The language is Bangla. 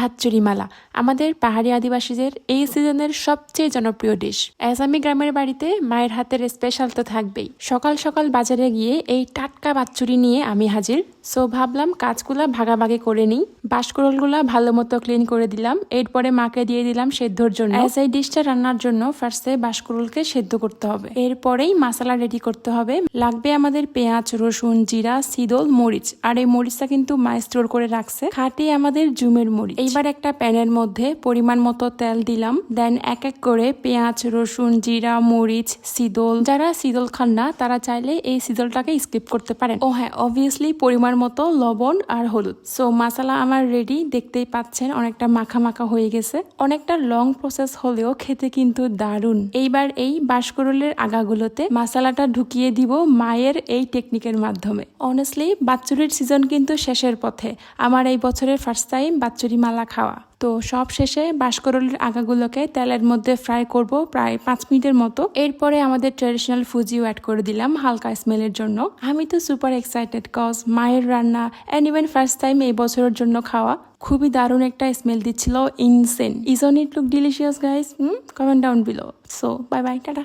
ভাতচুরি মালা আমাদের পাহাড়ি আদিবাসীদের এই সিজনের সবচেয়ে জনপ্রিয় ডিশ অ্যাসামি গ্রামের বাড়িতে মায়ের হাতের স্পেশাল তো থাকবেই। সকাল সকাল বাজারে গিয়ে এই টাটকা ভাতচুরি নিয়ে আমি হাজির। সো ভাবলাম কাজগুলো ভাগাভাগি করে নিই। বাঁশকুড়লগুলা ভালো মতো ক্লিন করে দিলাম। এরপরে মাকে দিয়ে দিলাম সেদ্ধর জন্য। অ্যাজ এই ডিশটা রান্নার জন্য ফার্স্টে বাঁশকুড়লকে সেদ্ধ করতে হবে। এরপরেই মশলা রেডি করতে হবে। লাগবে আমাদের পেঁয়াজ, রসুন, জিরা, সিদল, মরিচ। আর এই মরিচটা কিন্তু মা স্টোর করে রাখছে। খাটি আমাদের জুমের মরিচ। এইবার একটা প্যানের মধ্যে পরিমাণ মতো তেল দিলাম। দেন এক এক করে পেঁয়াজ, রসুন, জিরা, মরিচ, সিদল। যারা সিদল খান না, তারা চাইলে এই সিদলটাকে স্কিপ করতে পারেন। ও হ্যাঁ অবভিয়াসলি পরিমাণ মতো লবণ আর হলুদ। সো মশলা আমার রেডি দেখতেই পাচ্ছেন অনেকটা মাখা মাখা হয়ে গেছে। অনেকটা লং প্রসেস হলেও খেতে কিন্তু দারুণ। এইবার এই বাঁশকরলের আগাগুলোতে মশলাটা ঢুকিয়ে দিব মায়ের এই টেকনিকের মাধ্যমে। অনেস্টলি বাচ্চুরির সিজন কিন্তু শেষের পথে। আমার এই বছরের ফার্স্ট টাইম বাচ্চুরি মালা খাওয়া। তো সব শেষে বাঁশকরলের আগাগুলোকে তেলের মধ্যে ফ্রাই করব প্রায় পাঁচ মিনিটের মতো। এরপরে আমাদের ট্রেডিশনাল ফুজিও অ্যাড করে দিলাম হালকা স্মেলের জন্য। আমি তো সুপার এক্সাইটেড কজ মায়ের রান্না অ্যান্ড ইভেন ফার্স্ট টাইম এই বছরের জন্য খাওয়া। খুবই দারুণ একটা স্মেল দিচ্ছিল ইনসেন ইজন it look delicious guys comment down below so bye bye tata.